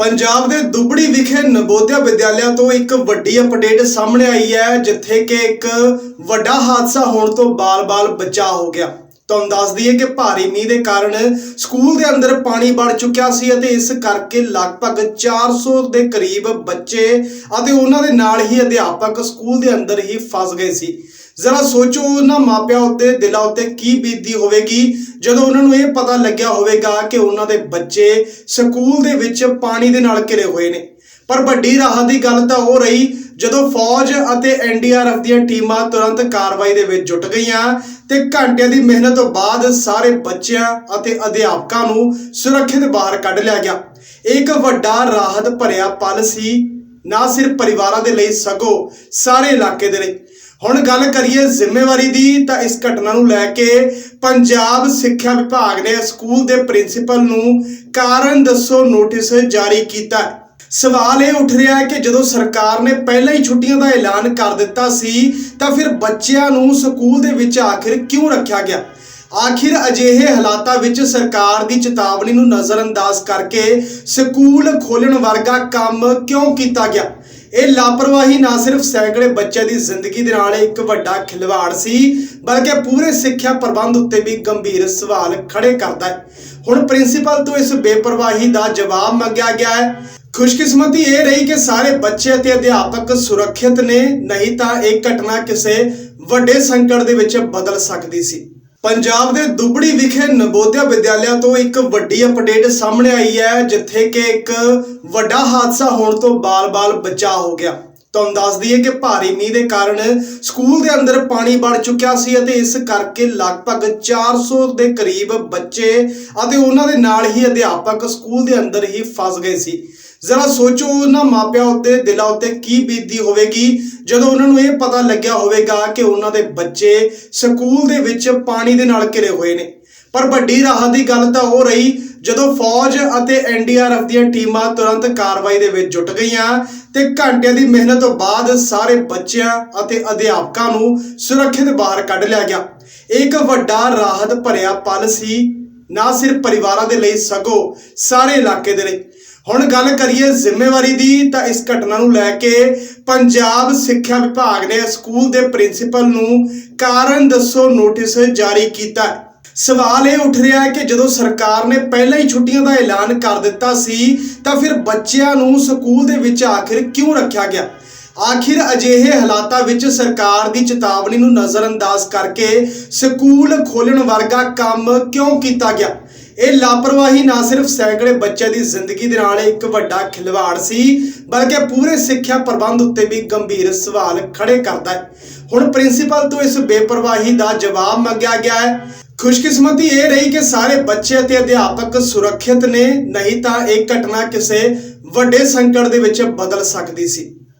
ਪੰਜਾਬ ਦੇ ਦੁਬੜੀ ਵਿਖੇ ਨਵੋਦਿਆ ਵਿਦਿਆਲਿਆ ਤੋਂ ਇੱਕ ਵੱਡੀ ਅਪਡੇਟ ਸਾਹਮਣੇ ਆਈ ਹੈ, ਜਿੱਥੇ ਕਿ ਇੱਕ ਵੱਡਾ ਹਾਦਸਾ ਹੋਣ ਤੋਂ ਬਾਲ-ਬਾਲ ਬਚਾ ਹੋ ਗਿਆ। ਤੁਹਾਨੂੰ ਦੱਸ ਦਈਏ ਕਿ ਭਾਰੀ ਮੀਂਹ ਦੇ ਕਾਰਨ ਸਕੂਲ ਦੇ ਅੰਦਰ ਪਾਣੀ ਵੜ ਚੁੱਕਿਆ ਸੀ ਅਤੇ ਇਸ ਕਰਕੇ ਲਗਭਗ 400 ਦੇ ਕਰੀਬ ਬੱਚੇ ਅਤੇ ਉਹਨਾਂ ਦੇ ਨਾਲ ਹੀ ਅਧਿਆਪਕ ਸਕੂਲ ਦੇ ਅੰਦਰ ਹੀ ਫਸ ਗਏ ਸੀ। ਜ਼ਰਾ ਸੋਚੋ ਉਹਨਾਂ ਮਾਪਿਆਂ ਉੱਤੇ, ਦਿਲਾਂ ਉੱਤੇ ਕੀ ਬੀਤਦੀ ਹੋਵੇਗੀ। ਜਦੋਂ ਉਹਨਾਂ ਨੂੰ ਇਹ ਪਤਾ ਲੱਗਿਆ ਹੋਵੇਗਾ ਕਿ ਉਹਨਾਂ ਦੇ ਬੱਚੇ ਸਕੂਲ ਦੇ ਵਿੱਚ ਪਾਣੀ ਦੇ ਨਾਲ ਘਿਰੇ ਹੋਏ ਨੇ। ਪਰ ਵੱਡੀ ਰਾਹਤ ਦੀ ਗੱਲ ਤਾਂ ਉਹ ਰਹੀ, ਜਦੋਂ ਫੌਜ ਅਤੇ ਐਨਡੀਆਰਐਫ ਦੀਆਂ ਟੀਮਾਂ ਤੁਰੰਤ ਕਾਰਵਾਈ ਦੇ ਵਿੱਚ ਜੁਟ ਗਈਆਂ ਤੇ ਘੰਟਿਆਂ ਦੀ ਮਿਹਨਤ ਤੋਂ ਬਾਅਦ ਸਾਰੇ ਬੱਚਿਆਂ ਅਤੇ ਅਧਿਆਪਕਾਂ ਨੂੰ ਸੁਰੱਖਿਅਤ ਬਾਹਰ ਕੱਢ ਲਿਆ ਗਿਆ। ਇਹ ਇੱਕ ਵੱਡਾ ਰਾਹਤ ਭਰਿਆ ਪਲ ਸੀ, ਨਾ ਸਿਰਫ ਪਰਿਵਾਰਾਂ ਦੇ ਲਈ, ਸਗੋਂ ਸਾਰੇ ਇਲਾਕੇ ਦੇ ਲਈ। ਹੁਣ ਗੱਲ ਕਰੀਏ ਜ਼ਿੰਮੇਵਾਰੀ ਦੀ, ਤਾਂ ਇਸ ਘਟਨਾ ਨੂੰ ਲੈ ਕੇ ਪੰਜਾਬ ਸਿੱਖਿਆ ਵਿਭਾਗ ਨੇ ਸਕੂਲ ਦੇ ਪ੍ਰਿੰਸੀਪਲ ਨੂੰ ਕਾਰਨ ਦੱਸੋ ਨੋਟਿਸ ਜਾਰੀ ਕੀਤਾ। ਸਵਾਲ ਇਹ ਉੱਠ ਰਿਹਾ ਹੈ ਕਿ ਜਦੋਂ ਸਰਕਾਰ ਨੇ ਪਹਿਲਾਂ ਹੀ ਛੁੱਟੀਆਂ ਦਾ ਐਲਾਨ ਕਰ ਦਿੱਤਾ ਸੀ, ਤਾਂ ਫਿਰ ਬੱਚਿਆਂ ਨੂੰ ਸਕੂਲ ਦੇ ਵਿੱਚ ਆਖਿਰ ਕਿਉਂ ਰੱਖਿਆ ਗਿਆ? ਆਖਿਰ ਅਜਿਹੇ ਹਾਲਾਤਾਂ ਵਿੱਚ ਸਰਕਾਰ ਦੀ ਚੇਤਾਵਨੀ ਨੂੰ ਨਜ਼ਰਅੰਦਾਜ਼ ਕਰਕੇ ਸਕੂਲ ਖੋਲਣ ਵਰਗਾ ਕੰਮ ਕਿਉਂ ਕੀਤਾ ਗਿਆ? ਇਹ ਲਾਪਰਵਾਹੀ ਨਾ ਸਿਰਫ ਸੈਂਕੜੇ ਬੱਚਿਆਂ ਦੀ ਜ਼ਿੰਦਗੀ ਦੇ ਨਾਲ ਇੱਕ ਵੱਡਾ ਖਿਲਵਾੜ ਸੀ, ਬਲਕਿ ਪੂਰੇ ਸਿੱਖਿਆ ਪ੍ਰਬੰਧ ਉੱਤੇ ਵੀ ਗੰਭੀਰ ਸਵਾਲ ਖੜੇ ਕਰਦਾ ਹੈ। ਹੁਣ ਪ੍ਰਿੰਸੀਪਲ ਤੋਂ ਇਸ ਬੇਪਰਵਾਹੀ ਦਾ ਜਵਾਬ ਮੰਗਿਆ ਗਿਆ ਹੈ। ਖੁਸ਼ਕਿਸਮਤੀ ਇਹ ਰਹੀ ਕਿ ਸਾਰੇ ਬੱਚੇ ਅਤੇ ਅਧਿਆਪਕ ਸੁਰੱਖਿਅਤ ਨੇ, ਨਹੀਂ ਤਾਂ ਇਹ ਘਟਨਾ ਕਿਸੇ ਵੱਡੇ ਸੰਕਟ ਦੇ ਵਿੱਚ ਬਦਲ ਸਕਦੀ ਸੀ। ਪੰਜਾਬ ਦੇ ਦੁਬੜੀ ਵਿਖੇ ਨਵੋਦਿਆ ਵਿਦਿਆਲਿਆ ਤੋਂ ਇੱਕ ਵੱਡੀ ਅਪਡੇਟ ਸਾਹਮਣੇ ਆਈ ਹੈ, ਜਿੱਥੇ ਕਿ ਇੱਕ ਵੱਡਾ ਹਾਦਸਾ ਹੋਣ ਤੋਂ ਬਾਲ-ਬਾਲ ਬਚਾ ਹੋ ਗਿਆ। ਤੁਹਾਨੂੰ ਦੱਸ ਦਈਏ ਕਿ ਭਾਰੀ ਮੀਂਹ ਦੇ ਕਾਰਨ ਸਕੂਲ ਦੇ ਅੰਦਰ ਪਾਣੀ ਵੜ ਚੁੱਕਿਆ ਸੀ ਅਤੇ ਇਸ ਕਰਕੇ ਲਗਭਗ 400 ਦੇ ਕਰੀਬ ਬੱਚੇ ਅਤੇ ਉਹਨਾਂ ਦੇ ਨਾਲ ਹੀ ਅਧਿਆਪਕ ਸਕੂਲ ਦੇ ਅੰਦਰ ਹੀ ਫਸ ਗਏ ਸੀ। ਜ਼ਰਾ ਸੋਚੋ ਉਹਨਾਂ ਮਾਪਿਆਂ ਉੱਤੇ, ਦਿਲਾਂ ਉੱਤੇ ਕੀ ਬੀਤਦੀ ਹੋਵੇਗੀ? ਜਦੋਂ ਉਹਨਾਂ ਨੂੰ ਇਹ ਪਤਾ ਲੱਗਿਆ ਹੋਵੇਗਾ ਕਿ ਉਹਨਾਂ ਦੇ ਬੱਚੇ ਸਕੂਲ ਦੇ ਵਿੱਚ ਪਾਣੀ ਦੇ ਨਾਲ ਘਿਰੇ ਹੋਏ ਨੇ। ਪਰ ਵੱਡੀ ਰਾਹਤ ਦੀ ਗੱਲ ਤਾਂ ਉਹ ਰਹੀ, ਜਦੋਂ ਫੌਜ ਅਤੇ ਐਨਡੀਆਰਐਫ ਦੀਆਂ ਟੀਮਾਂ ਤੁਰੰਤ ਕਾਰਵਾਈ ਦੇ ਵਿੱਚ ਜੁਟ ਗਈਆਂ ਤੇ ਘੰਟਿਆਂ ਦੀ ਮਿਹਨਤ ਤੋਂ ਬਾਅਦ ਸਾਰੇ ਬੱਚਿਆਂ ਅਤੇ ਅਧਿਆਪਕਾਂ ਨੂੰ ਸੁਰੱਖਿਅਤ ਬਾਹਰ ਕੱਢ ਲਿਆ ਗਿਆ। ਇਹ ਇੱਕ ਵੱਡਾ ਰਾਹਤ ਭਰਿਆ ਪਲ ਸੀ, ਨਾ ਸਿਰਫ ਪਰਿਵਾਰਾਂ ਦੇ ਲਈ, ਸਗੋਂ ਸਾਰੇ ਇਲਾਕੇ ਦੇ ਲਈ। ਹੁਣ ਗੱਲ ਕਰੀਏ ਜ਼ਿੰਮੇਵਾਰੀ ਦੀ, ਤਾਂ ਇਸ ਘਟਨਾ ਨੂੰ ਲੈ ਕੇ ਪੰਜਾਬ ਸਿੱਖਿਆ ਵਿਭਾਗ ਨੇ ਸਕੂਲ ਦੇ ਪ੍ਰਿੰਸੀਪਲ ਨੂੰ ਕਾਰਨ ਦੱਸੋ ਨੋਟਿਸ ਜਾਰੀ ਕੀਤਾ। ਸਵਾਲ ਇਹ ਉੱਠ ਰਿਹਾ ਹੈ ਕਿ ਜਦੋਂ ਸਰਕਾਰ ਨੇ ਪਹਿਲਾਂ ਹੀ ਛੁੱਟੀਆਂ ਦਾ ਐਲਾਨ ਕਰ ਦਿੱਤਾ ਸੀ, ਤਾਂ ਫਿਰ ਬੱਚਿਆਂ ਨੂੰ ਸਕੂਲ ਦੇ ਵਿੱਚ ਆਖਿਰ ਕਿਉਂ ਰੱਖਿਆ ਗਿਆ? ਆਖਿਰ ਅਜਿਹੇ ਹਾਲਾਤਾਂ ਵਿੱਚ ਸਰਕਾਰ ਦੀ ਚੇਤਾਵਨੀ ਨੂੰ ਨਜ਼ਰਅੰਦਾਜ਼ ਕਰਕੇ ਸਕੂਲ ਖੋਲਣ ਵਰਗਾ ਕੰਮ ਕਿਉਂ ਕੀਤਾ ਗਿਆ? ਇਹ ਲਾਪਰਵਾਹੀ ਨਾ ਸਿਰਫ ਸੈਂਕੜੇ ਬੱਚਿਆਂ ਦੀ ਜ਼ਿੰਦਗੀ ਦੇ ਨਾਲ ਇੱਕ ਵੱਡਾ ਖਿਲਵਾੜ ਸੀ, ਬਲਕਿ ਪੂਰੇ ਸਿੱਖਿਆ ਪ੍ਰਬੰਧ ਉੱਤੇ ਵੀ ਗੰਭੀਰ ਸਵਾਲ ਖੜੇ ਕਰਦਾ ਹੈ। ਹੁਣ ਪ੍ਰਿੰਸੀਪਲ ਤੋਂ ਇਸ ਬੇਪਰਵਾਹੀ ਦਾ ਜਵਾਬ ਮੰਗਿਆ ਗਿਆ ਹੈ। ਖੁਸ਼ਕਿਸਮਤੀ ਇਹ ਰਹੀ ਕਿ ਸਾਰੇ ਬੱਚੇ ਅਤੇ ਅਧਿਆਪਕ ਸੁਰੱਖਿਅਤ ਨੇ, ਨਹੀਂ ਤਾਂ ਇਹ ਘਟਨਾ ਕਿਸੇ ਵੱਡੇ ਸੰਕਟ ਦੇ ਵਿੱਚ ਬਦਲ ਸਕਦੀ ਸੀ।